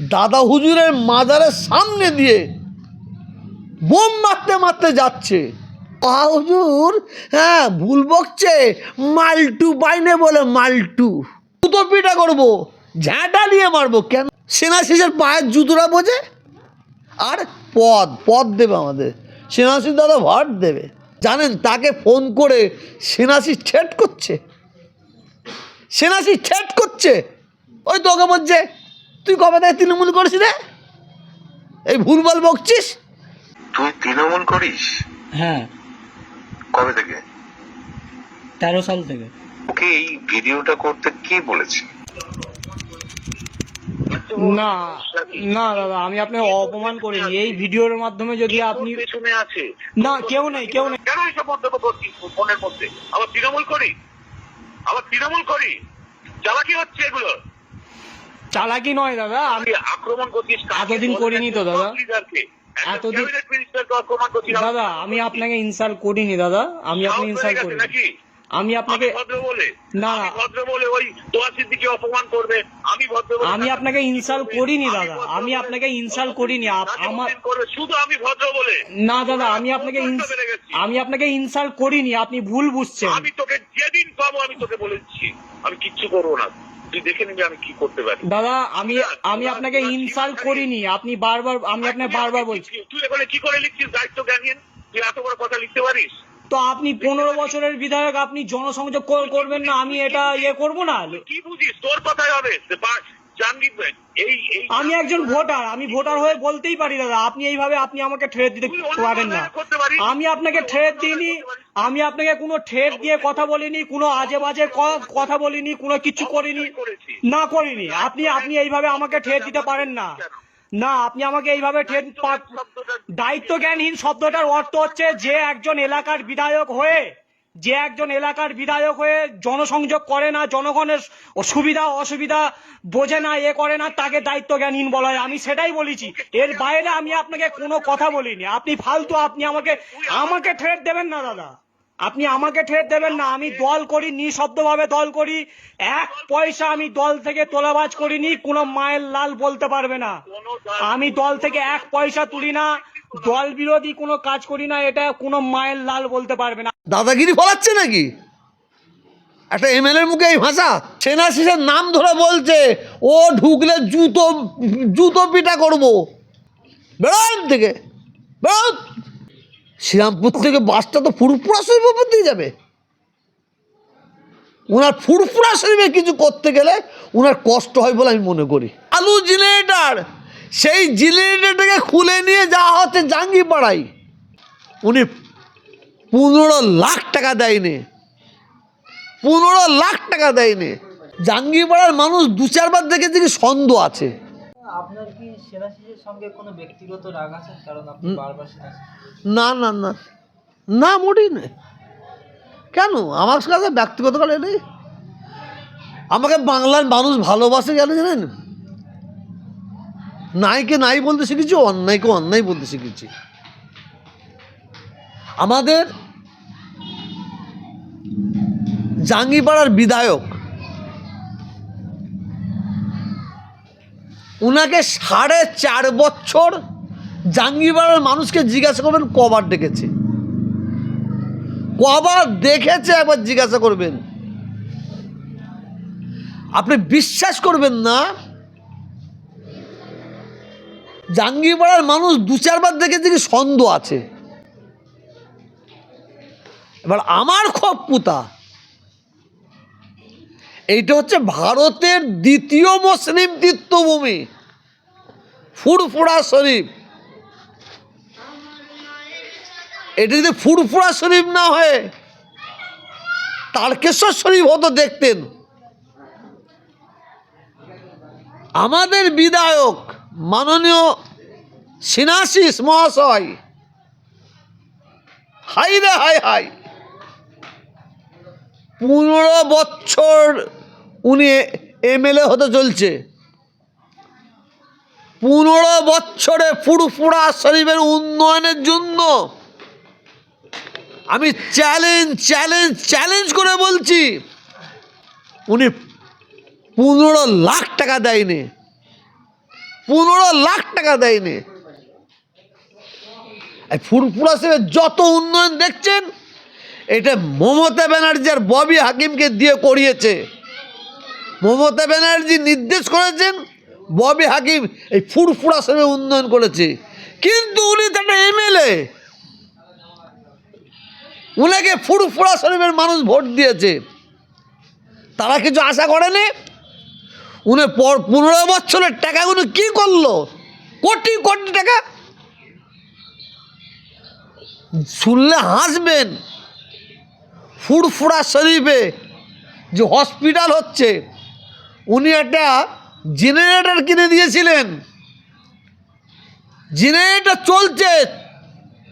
দাদা হুজুরের মাজারের সামনে দিয়ে বোম মারতে মারতে যাচ্ছে। হুজুর? হ্যাঁ ভুল বকছে। মালটু পাইনে বলে মালটু। জুতো পিটা করব ঝাঁটা নিয়ে মারবো কেন? সেনা শেষের পায়ের জুতোটা বোঝে? আর পদ পদ দেবে আমাদের। সেনাশিস দাদা ভাট দেবে। জানেন তাকে ফোন করে সেনাশিস ঠেট করছে। সেনাশিস ঠেট করছে। ওই তোকে বলছে তুই কবে থেকে তৃণমূল করেছিস রে? এই ভুলভাল বকছিস? তুই তৃণমূল করিস? হ্যাঁ। কবে থেকে? তেরো সাল থেকে। ওকে এই ভিডিওটা করতে কে বলেছে? না না দাদা আমি আপনাকে অপমান করিনি। এই ভিডিওর মাধ্যমে যদি আপনি পেছনে আছে। না কেউ নেই কেউ নেই। কেন এইসব মন্তব্য করছিস ফোনের মধ্যে? আবার তৃণমূল করি আবার তৃণমূল করি চালাকি হচ্ছে এগুলো চালাকি নয় দাদা। আমি আক্রমণ করছিস এতদিন করিনি তো দাদা। এতদিন- দাদা আমি আপনাকে ইনসাল্ট করিনি দাদা। আমি আপনাকে ইনসাল্ট করিনি। আমি আপনাকে না। আমি ভদ্র বলে ওই তোয়া সিদ্দিকে অপমান করবে। আমি ভদ্র বলে আমি আপনাকে ইনসাল্ট করিনি দাদা। আমি আপনাকে ইনসাল্ট করিনি। আমার শুধু আমি ভদ্র বলে। না দাদা আমি আপনাকে আমি আপনাকে ইনসাল্ট করিনি। আপনি ভুল বুঝছেন। আমি তোকে যেদিন পাবো আমি তোকে বলে দিচ্ছি। আমি কিচ্ছু করব না। তুই দেখে নিবি আমি কি করতে পারি। দাদা আমি আমি আপনাকে ইনসাল্ট করিনি আপনি বারবার আমি আপনাকে বারবার বলছি। তুই এখানে কি করে লিখছিস? দায়িত্ব জ্ঞানীন তুই এত বড় কথা লিখতে পারিস? তো আপনি পনেরো বছরের বিধায়ক আপনি জনসংযোগ কর- করবেন না আমি এটা ইয়ে করব না? কি বুঝিস? তোর কথাই হবে। আমি একজন ভোটার আমি ভোটার হয়ে বলতেই পারি দাদা। আপনি এইভাবে আপনি আমাকে ঠেট দিতে পারেন না। আমি আপনাকে ঠেট দিইনি। আমি আপনাকে কোনো ঠেট দিয়ে কথা বলিনি কোনো আজে বাজে কথা বলিনি কোনো কিছু করিনি। না করিনি। আপনি আপনি এইভাবে আমাকে ঠেট দিতে পারেন না। না আপনি আমাকে এইভাবে ঠেট দায়িত্ব জ্ঞানহীন শব্দটার অর্থ হচ্ছে যে একজন এলাকার বিধায়ক হয়ে যে একজন এলাকার বিধায়ক হয়ে জনসংযোগ করে না জনগণের সুবিধা অসুবিধা বোঝে না এ করে না তাকে দায়িত্ব জ্ঞানহীন বলা হয়। আমি সেটাই বলেছি। এর বাইরে আমি আপনাকে কোনো কথা বলিনি। আপনি ফালতু আপনি আমাকে আমাকে ঠেট দেবেন না দাদা। আপনি আমাকে ঠেট দেবেন না, আমি দল করি, নিঃশব্দভাবে দল করি। এক পয়সা আমি দল থেকে তোলাবাজ করিনি, কোনো মায়ের লাল বলতে পারবে না। আমি দল থেকে এক পয়সা তুলি না, দল বিরোধী কোনো কাজ করি না, এটা কোনো মায়ের লাল বলতে পারবে না। দাদাগিরি ফলাচ্ছে নাকি? একটা এমএলএর মুখে এই ভাষা, সেনা শেষের নাম ধরে বলছে, ও ঢুকলে জুতো জুতো পিটা করব। বেরোন থেকে, বেরোন। শ্রীরামপুর থেকে বাসটা তো ফুরফুরা শরীফের উপর দিয়ে যাবে। ওনার ফুরফুরা শরীফে কিছু করতে গেলে ওনার কষ্ট হয় বলে আমি মনে করি। আলু জেনারেটার সেই জেনারেটারটাকে খুলে নিয়ে যাওয়া হচ্ছে জাঙ্গিপাড়ায়। উনি পনেরো লাখ টাকা দেয়নি। পনেরো লাখ টাকা দেয়নি। জাঙ্গিপাড়ার মানুষ দু চারবার দেখেছে কি সন্দেহ আছে। আপনার কি সেনাশিসের সঙ্গে কোনো ব্যক্তিগত রাগ আছে? কারণ আপনি বারবার না না না। না মোটেই নেই কেন? আমার কাছে ব্যক্তিগত কারণে নেই। আমাকে বাংলার মানুষ ভালোবাসে কেন জানেন? নাইকে নাই বলতে শিখেছি অন্যায়কে অন্যায় বলতে শিখেছি। আমাদের জাঙ্গিপাড়ার বিধায়ক উনাকে সাড়ে চার বছর জাঙ্গিবাড়ার মানুষকে জিজ্ঞাসা করবেন, কবার ডেকেছে। কবার দেখেছে, একবার জিজ্ঞাসা করবেন। আপনি বিশ্বাস করবেন না জাঙ্গিপাড়ার মানুষ দু চারবার দেখেছে কি সন্দেহ আছে। এবার আমার খুব পুতা এইটা হচ্ছে ভারতের দ্বিতীয় মুসলিম তীর্থভূমি ফুরফুরা শরীফ। এটা যদি ফুরফুরা শরীফ না হয়ে, তারকেশ্বর শরীফ হতো দেখতেন। আমাদের বিধায়ক মাননীয় সিনাশিস মহাশয় হাই রে হাই হাই পনেরো বছর উনি এমএলএ হতে চলছে। পনেরো বছরে ফুরফুরা শরীফের উন্নয়নের জন্য আমি চ্যালেঞ্জ চ্যালেঞ্জ চ্যালেঞ্জ করে বলছি, উনি পনেরো লাখ টাকা দেয়নি। পনেরো লাখ টাকা দেয়নি। ফুরফুরা সাহেবের যত উন্নয়ন দেখছেন, এটা মমতা ব্যানার্জি আর ববি হাকিমকে দিয়ে করিয়েছে। মমতা ব্যানার্জি নির্দেশ করেছেন, ববি হাকিম এই ফুরফুরা সাহেবের উন্নয়ন করেছে। কিন্তু উনি তো একটা এমএলএ। উনাকে ফুরফুরা শরীফের মানুষ ভোট দিয়েছে। তারা কিছু আশা করেনি? উনি পর পনেরো বছরের টাকাগুলো কি করল? কোটি কোটি টাকা? শুনলে হাসবেন। ফুরফুরা শরীফে যে হসপিটাল হচ্ছে উনি একটা জেনারেটর কিনে দিয়েছিলেন। জেনারেটর চলছে,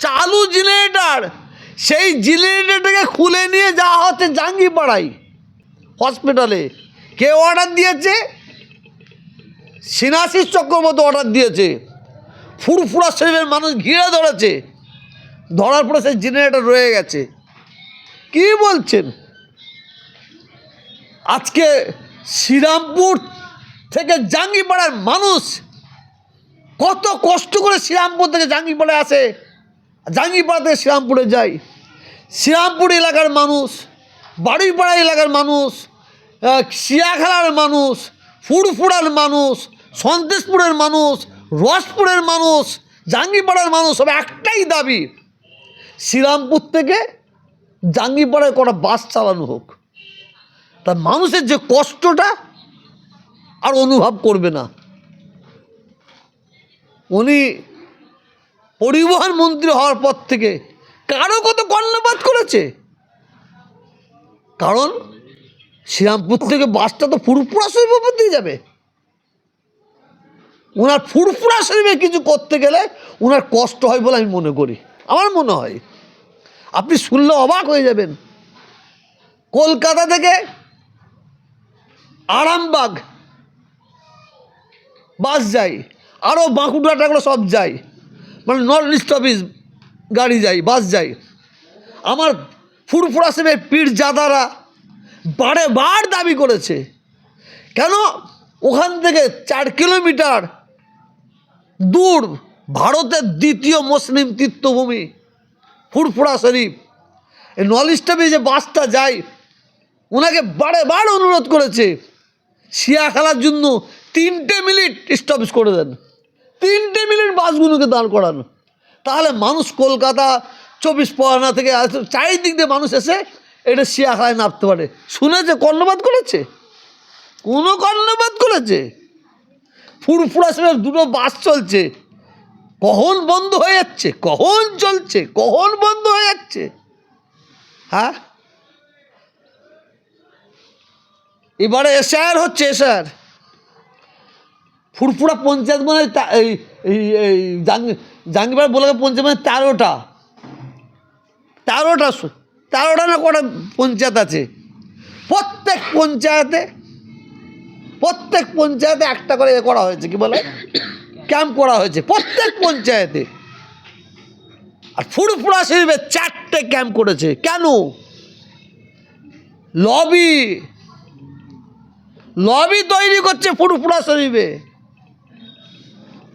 চালু জেনারেটর। সেই জেনারেটরটাকে খুলে নিয়ে যাওয়া হচ্ছে জাঙ্গিপাড়ায় হসপিটালে কে অর্ডার দিয়েছে? সিনাশিস চক্রবর্তী অর্ডার দিয়েছে। ফুরফুরা শরীফের মানুষ ঘিরে ধরেছে। ধরার পরে সেই জেনারেটর রয়ে গেছে। কি বলছেন? আজকে শ্রীরামপুর থেকে জাঙ্গিপাড়ার মানুষ কত কষ্ট করে শ্রীরামপুর থেকে জাঙ্গিপাড়ে আসে। জাঙ্গিপাড়া থেকে শ্রীরামপুরে যায়। শ্রীরামপুর এলাকার মানুষ বাড়িপাড়া এলাকার মানুষ শিয়াখালার মানুষ, ফুরফুরার মানুষ, সন্দেশপুরের মানুষ, রসপুরের মানুষ, জাঙ্গিপাড়ার মানুষ, সব একটাই দাবি, শ্রীরামপুর থেকে জাঙ্গিপাড়ায় কটা বাস চালানো হোক। তা মানুষের যে কষ্টটা আর অনুভব করবে না। উনি পরিবহন মন্ত্রী হওয়ার পর থেকে কারও কত কর্ণপাত করেছে? কারণ শ্রীরামপুর থেকে বাসটা তো ফুরফুরা শরীফ উপর দিয়ে যাবে। ওনার ফুরফুরা শরীফে কিছু করতে গেলে ওনার কষ্ট হয় বলে আমি মনে করি। আমার মনে হয়। আপনি শুনলে অবাক হয়ে যাবেন। কলকাতা থেকে আরামবাগ। বাস যায় আরও বাঁকুড়া টাকুড়া সব যায় মানে নর্থ ইস্ট অফিস গাড়ি যায় বাস যায় আমার ফুরফুরা সেবে পীর জাদারা বারে বার দাবি করেছে, কেন ওখান থেকে চার কিলোমিটার দূর ভারতের দ্বিতীয় মুসলিম তীর্থভূমি ফুরফুরা শরীফ। এই ইস্ট যে বাসটা যায় ওনাকে বারে বার অনুরোধ করেছে শিয়া খেলার জন্য তিনটে মিনিট স্টপেজ করে দেন। তিনটে মিনিট বাসগুলোকে দাঁড় করানো। তাহলে মানুষ কলকাতা চব্বিশ পরগনা থেকে চারিদিক দিয়ে মানুষ এসে এটা শিয়া খেলায় নামতে পারে। শুনেছে? কর্ণপাত করেছে? কোনো কর্ণপাত করেছে? ফুরফুরা সময় দুটো বাস চলছে। কখন বন্ধ হয়ে যাচ্ছে? কখন চলছে? কখন বন্ধ হয়ে যাচ্ছে? হ্যাঁ? এবারে এসআর হচ্ছে এসআর ফুরফুরা পঞ্চায়েত মানে এই জাঙ্গিপাড়া বলে পঞ্চায়েত মানে তেরোটা। তেরোটা তেরোটা না কটা পঞ্চায়েত আছে? প্রত্যেক পঞ্চায়েতে প্রত্যেক পঞ্চায়েতে একটা করে এ করা হয়েছে, কি বলে? ক্যাম্প করা হয়েছে, প্রত্যেক পঞ্চায়েতে। আর ফুরফুরা শরীফে চারটে ক্যাম্প করেছে। কেন? লবি লবি তৈরি করছে ফুরফুরা শরীফে।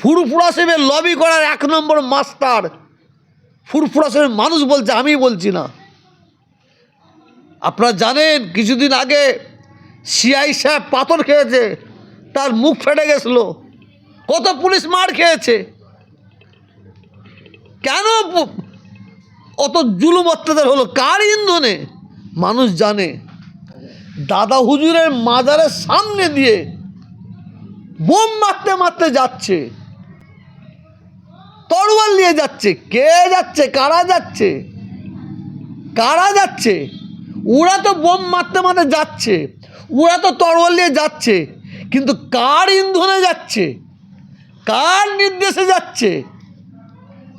ফুরফুরা শরীফে লবি করার এক নম্বর মাস্টার। ফুরফুরা শরীফের মানুষ বলছে আমি বলছি না। আপনারা জানেন, কিছুদিন আগে সিআই সাহেব পাথর খেয়েছে, তার মুখ ফেটে গেছিল। কত পুলিশ মার খেয়েছে। কেন অত জুলুম অত্যাচার হলো? কার ইন্ধনে? মানুষ জানে। দাদা হুজুরের মাজারের সামনে দিয়ে বোম মারতে মারতে যাচ্ছে। তরোয়াল নিয়ে যাচ্ছে। কে যাচ্ছে? কারা যাচ্ছে? কারা যাচ্ছে? ওরা তো বোম মারতে মারতে যাচ্ছে। ওরা তো তরোয়াল নিয়ে যাচ্ছে। কিন্তু কার ইন্ধনে যাচ্ছে? কার নির্দেশে যাচ্ছে?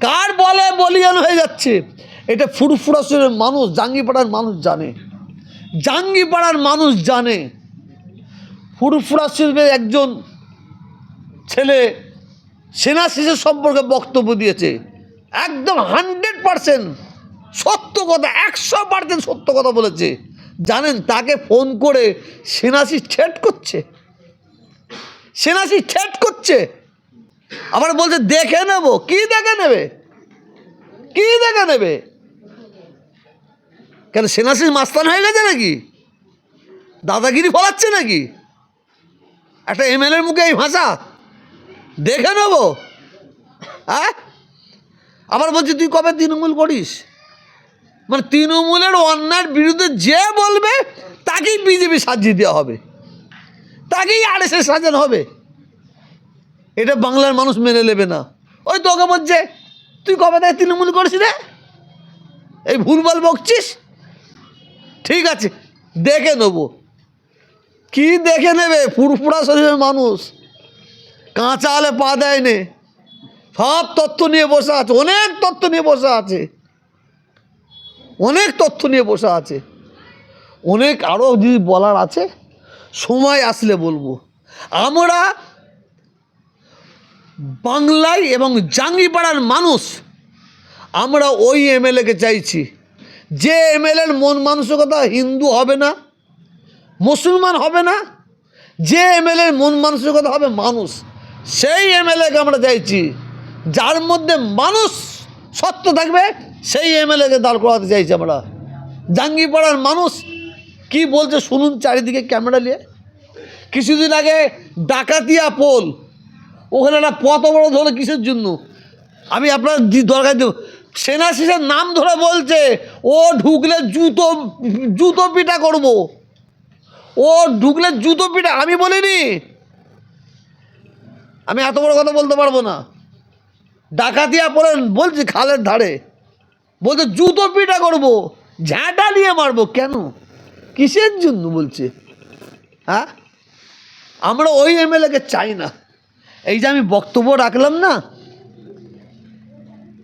কার বলে বলিয়ান হয়ে যাচ্ছে? এটা ফুরফুরা শরীরের মানুষ, জাঙ্গিপাড়ার মানুষ জানে। জাঙ্গিপাড়ার মানুষ জানে। ফুরফুরা শরীফের একজন ছেলে সেনা শিশুর সম্পর্কে বক্তব্য দিয়েছে। একদম হান্ড্রেড পারসেন্ট সত্য কথা, একশো পার্সেন্ট সত্য কথা বলেছে। জানেন, তাকে ফোন করে সেনাসি ঠেট করছে। সেনাসি ঠেট করছে। আবার বলছে, দেখে নেব। কি দেখে নেবে? কি দেখে নেবে? কেন সেনাশিস মাস্তান হয়ে গেছে নাকি? দাদাগিরি ফলাচ্ছে নাকি? একটা এমএলএর মুখে এই ভাষা? দেখে নেব। হ্যাঁ? আবার বলছি, তুই কবে তৃণমূল করিস? মানে তৃণমূলের অন্যায়ের বিরুদ্ধে যে বলবে, তাকেই বিজেপি সাজিয়ে দেওয়া হবে। তাকেই আর এসে সাজানো হবে। এটা বাংলার মানুষ মেনে নেবে না। ওই তোকে বলছে, তুই কবে থেকে তৃণমূল করিস রে? এই ভুলভাল বকছিস? ঠিক আছে, দেখে নেব। কি দেখে নেবে? ফুরফুরা শরীরের মানুষ। কাঁচা আলে পা দেয়নি সব তথ্য নিয়ে বসে আছে, অনেক তথ্য নিয়ে বসে আছে। অনেক তথ্য নিয়ে বসে আছে। অনেক আরও যদি বলার আছে, সময় আসলে বলব। আমরা বাংলায় এবং জাঙ্গিপাড়ার মানুষ, আমরা ওই এমএলএকে চাইছি। যে এমএলএর মন মানসিকতা হিন্দু হবে না, মুসলমান হবে না, যে এমএলএর মন মানসিকতা হবে মানুষ, সেই এমএলএকে আমরা চাইছি, যার মধ্যে মানুষ সত্য থাকবে, সেই এমএলএকে দাঁড় করাতে চাইছি আমরা। জাঙ্গিপাড়ার মানুষ কি বলছে শুনুন চারিদিকে ক্যামেরা নিয়ে। কিছুদিন আগে ডাকাতিয়া পোল, ওখানে একটা পথ অবরোধ হলো কিসের জন্য? আমি আপনার দরকার দেব সেনা শিসের নাম ধরে বলছে, ও ঢুকলে জুতো জুতো পিটা করব। ও ঢুকলে জুতো পিটা, আমি বলিনি। আমি এত বড় কথা বলতে পারব না। ডাকাতিয়া পরে বলছি খালের ধারে। বলছে, জুতো পিটা করব ঝ্যাঁটা নিয়ে মারবো কেন? কিসের জন্য? বলছে। হ্যাঁ? আমরা ওই এমএলএকে চাই না। এই যে আমি বক্তব্য রাখলাম না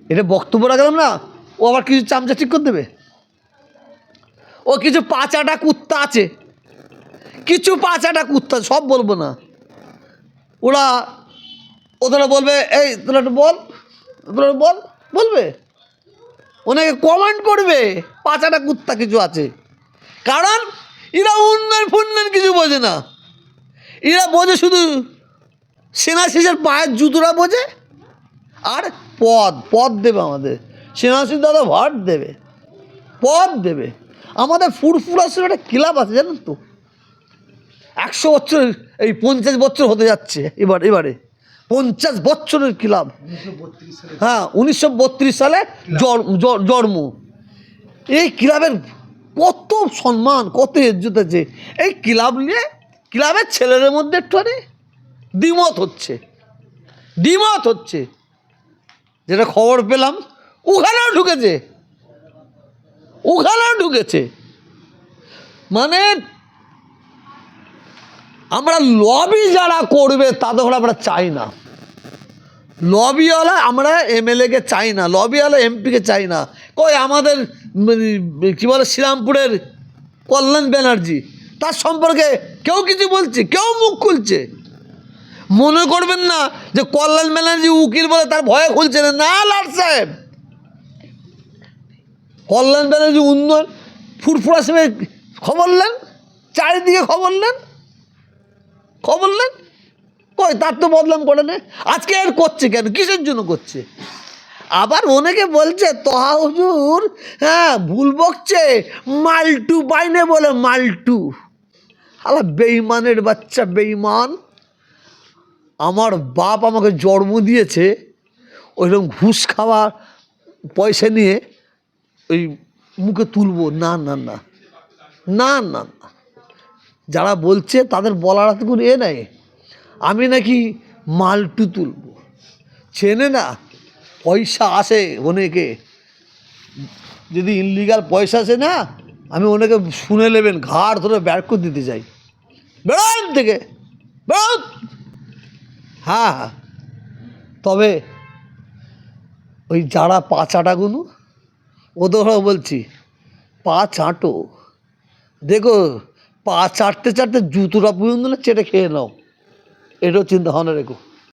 এটা বক্তব্য রাখলাম না? ও আবার কিছু চামচা ঠিক করে দেবে। ও কিছু পাঁচাটা কুত্তা আছে। কিছু পাঁচাটা কুত্তা, সব বলব না। ওরা ওদের বলবে, এই, তোরা একটু বল, তোরা বল। বলবে। ওনাকে কমেন্ট করবে, পাঁচাটা কুত্তা কিছু আছে। কারণ এরা উন্নয়ন ফুন্নয়ন কিছু বোঝে না। এরা বোঝে শুধু সেনা শেষের পায়ের জুতোটা বোঝে, আর পদ পদ দেবে আমাদের। সেনাশিস দাদা ভাট দেবে। পদ দেবে। আমাদের ফুরফুরাসের একটা ক্লাব আছে, জানেন তো? একশো বছর এই পঞ্চাশ বছর হতে যাচ্ছে এবার, এবারে। পঞ্চাশ বছরের ক্লাব। হ্যাঁ উনিশশো বত্রিশ সালে জন্ম। এই ক্লাবের কত সম্মান, কত ইজ্জত আছে। এই ক্লাব নিয়ে, ক্লাবের ছেলেদের মধ্যে একটুখানি দ্বিমত হচ্ছে। দ্বিমত হচ্ছে। যেটা খবর পেলাম, ওখানেও ঢুকেছে। ওখানেও ঢুকেছে। মানে আমরা লবি যারা করবে, তাদের আমরা চাই না। লবিওয়ালা আমরা এমএলএকে চাই না লবিওয়ালা এমপিকে চাই না। কই, আমাদের কী বলে, শ্রীরামপুরের কল্যাণ ব্যানার্জি, তার সম্পর্কে কেউ কিছু বলছে, কেউ মুখ খুলছে। মনে করবেন না যে কল্যাণ ব্যানার্জি উকিল বলে তার ভয়ে খুলছে না। না সাহেব। কল্যাণ ব্যানার্জি উন্নয়ন, ফুরফুরা সাহেব খবর নেন? চারিদিকে খবর নেন? খবর নেন? কই, তার তো বদলাম করে নে। আজকে আর করছে কেন? কিসের জন্য করছে? আবার অনেকে বলছে, তহা হুজুর হ্যাঁ ভুল বকছে। মালটু পাইনে বলে মালটু। আলা বেইমানের বাচ্চা বেইমান আমার বাপ আমাকে জন্ম দিয়েছে ওইরকম ঘুষ খাওয়া পয়সা নিয়ে ওই মুখে তুলবো। না না না না না না। যারা বলছে তাদের বলার হাতে কোনো এ নাই। আমি নাকি মালটু তুলব। চেনে না, পয়সা আসে অনেকে। যদি ইনলিগাল পয়সা আসে না, আমি ওনাকে শুনে নেবেন, ঘাড় ধরে ব্যাট করে দিতে চাই। বেরোন থেকে, বেরোন। হ্যাঁ হ্যাঁ। তবে ওই যারা পা চাটাগুলো ওদেরও বলছি পা চাটো দেখো পা চাটতে চাটতে জুতোটা পর্যন্ত চেটে খেয়ে নাও। এটাও চিন্তা ভাবনা রেখো।